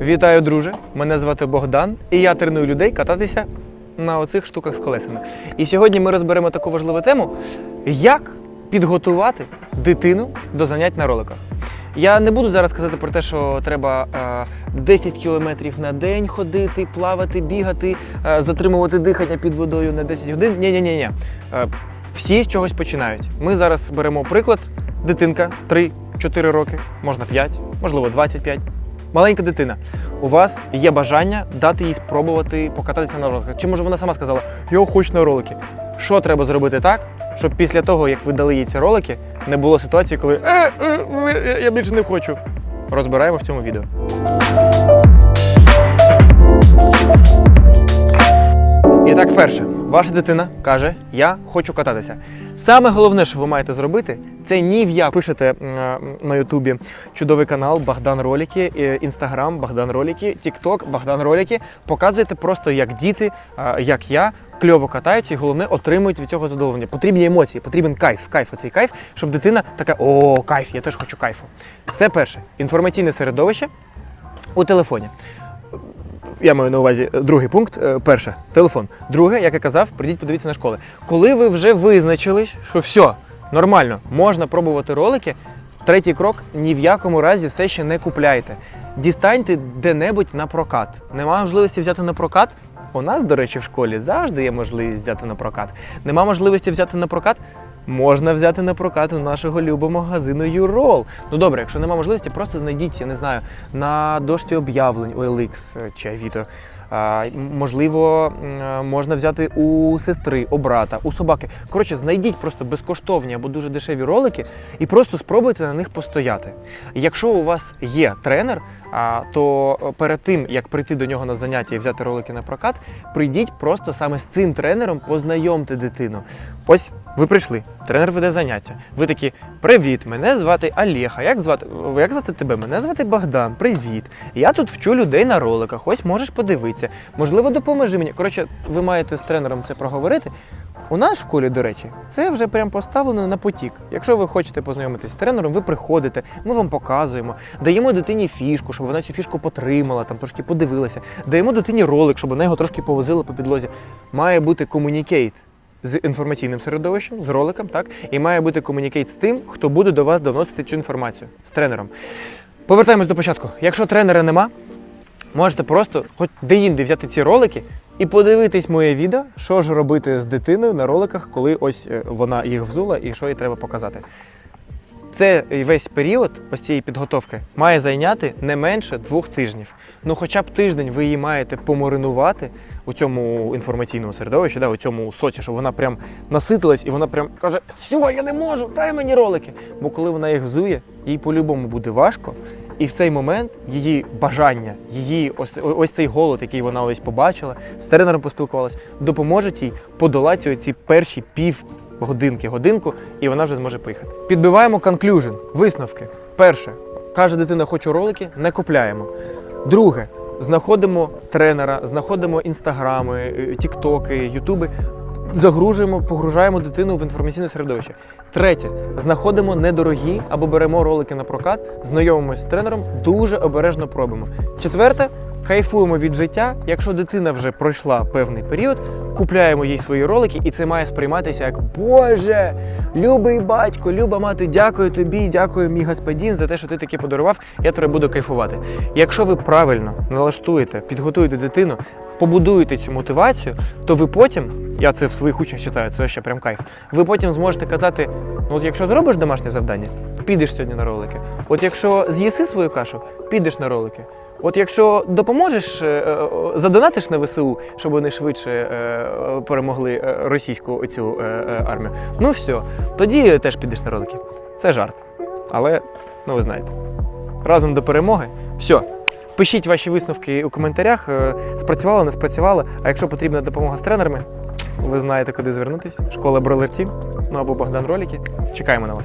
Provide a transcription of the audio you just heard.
Вітаю, друже! Мене звати Богдан, і я треную людей кататися на оцих штуках з колесами. І сьогодні ми розберемо таку важливу тему, як підготувати дитину до занять на роликах. Я не буду зараз казати про те, що треба е, 10 кілометрів на день ходити, плавати, бігати, е, затримувати дихання під водою на 10 годин. Ні, ні, ні, ні. Е, всі з чогось починають. Ми зараз беремо приклад: дитинка 3-4 роки, можна 5, можливо 25. Маленька дитина. У вас є бажання дати їй спробувати покататися на роликах. Чи може вона сама сказала, я хочу на ролики. Що треба зробити так, щоб після того, як ви дали їй ці ролики, не було ситуації, коли е, е, е, я більше не хочу. Розбираємо в цьому відео. І так, перше, ваша дитина каже: Я хочу кататися. Саме головне, що ви маєте зробити, це ні в як пишете е, на Ютубі чудовий канал Богдан Роліки, е, Інстаграм Богдан Роліки, Тікток Богдан Роліки. Показуєте просто, як діти, е, як я, кльово катаються, і головне отримують від цього задоволення. Потрібні емоції, потрібен кайф. Кайф, оцей кайф, щоб дитина така: о, кайф, я теж хочу кайфу. Це перше інформаційне середовище у телефоні. Я маю на увазі е, другий пункт. Е, Перше, телефон. Друге, як я казав, прийдіть, подивіться на школи. Коли ви вже визначились, що все нормально, можна пробувати ролики. Третій крок ні в якому разі все ще не купляйте. Дістаньте де-небудь на прокат. Нема можливості взяти на прокат. У нас, до речі, в школі завжди є можливість взяти на прокат. Нема можливості взяти на прокат. Можна взяти на прокат у нашого любого магазину Юрол. Ну добре, якщо немає можливості, просто знайдіть, я не знаю, на дошці об'явлень OLX чи Авито. А, можливо, можна взяти у сестри, у брата, у собаки. Коротше, знайдіть просто безкоштовні або дуже дешеві ролики і просто спробуйте на них постояти. Якщо у вас є тренер, то е, перед тим як прийти до нього на заняття і взяти ролики на прокат, прийдіть просто саме з цим тренером, познайомте дитину. Ось ви прийшли, тренер веде заняття. Ви такі: Привіт, мене звати Олега. Як звати? Як звати тебе? Мене звати Богдан. Привіт. Я тут вчу людей на роликах. Ось можеш подивитися. Можливо, допоможи мені. Коротше, ви маєте з тренером це проговорити. У нас в школі, до речі, це вже прям поставлено на потік. Якщо ви хочете познайомитись з тренером, ви приходите, ми вам показуємо, даємо дитині фішку, щоб вона цю фішку потримала, там трошки подивилася, даємо дитині ролик, щоб вона його трошки повозила по підлозі. Має бути комунікейт з інформаційним середовищем, з роликом, так? І має бути комунікейт з тим, хто буде до вас доносити цю інформацію з тренером. Повертаємось до початку. Якщо тренера нема, можете просто хоч де-інде взяти ці ролики і подивитись моє відео, що ж робити з дитиною на роликах, коли ось е, вона їх взула і що їй треба показати. Це весь період ось цієї підготовки має зайняти не менше двох тижнів. Ну, хоча б тиждень ви її маєте помаринувати у цьому інформаційному середовищі, да, у цьому соці, щоб вона прям наситилась і вона прям каже: все, я не можу, дай мені ролики. Бо коли вона їх взує, їй по-любому буде важко. І в цей момент її бажання, її ось, ось цей голод, який вона ось побачила, з тренером поспілкувалась, допоможе їй подолати ці перші пів годинки, годинку, і вона вже зможе поїхати. Підбиваємо конклюжн, висновки. Перше, каже дитина, хочу ролики, не купляємо. Друге, знаходимо тренера, знаходимо інстаграми, е, тіктоки, ютуби. Загружуємо, погружаємо дитину в інформаційне середовище. Третє, знаходимо недорогі або беремо ролики на прокат, знайомимося з тренером, дуже обережно пробуємо. Четверте, кайфуємо від життя. Якщо дитина вже пройшла певний період, купляємо їй свої ролики, і це має сприйматися як Боже, любий батько, люба мати, дякую тобі, дякую, мій господин, за те, що ти таке подарував. Я тебе буду кайфувати. Якщо ви правильно налаштуєте, підготуєте дитину, побудуєте цю мотивацію, то ви потім, я це в своїх учнях читаю, це ще прям кайф. Ви потім зможете казати: ну от якщо зробиш домашнє завдання, підеш сьогодні на ролики. От якщо з'їси свою кашу, підеш на ролики. От якщо допоможеш, е, е, задонатиш на ВСУ, щоб вони швидше е, перемогли російську цю армію, ну все, тоді теж підеш на ролики. Це жарт. Але, ну ви знаєте, разом до перемоги. Все. Пишіть ваші висновки у коментарях. Спрацювало, не спрацювало. А якщо потрібна допомога з тренерами, ви знаєте, куди звернутися. Школа Бролер Тім, ну або Богдан Роліки. Чекаємо на вас.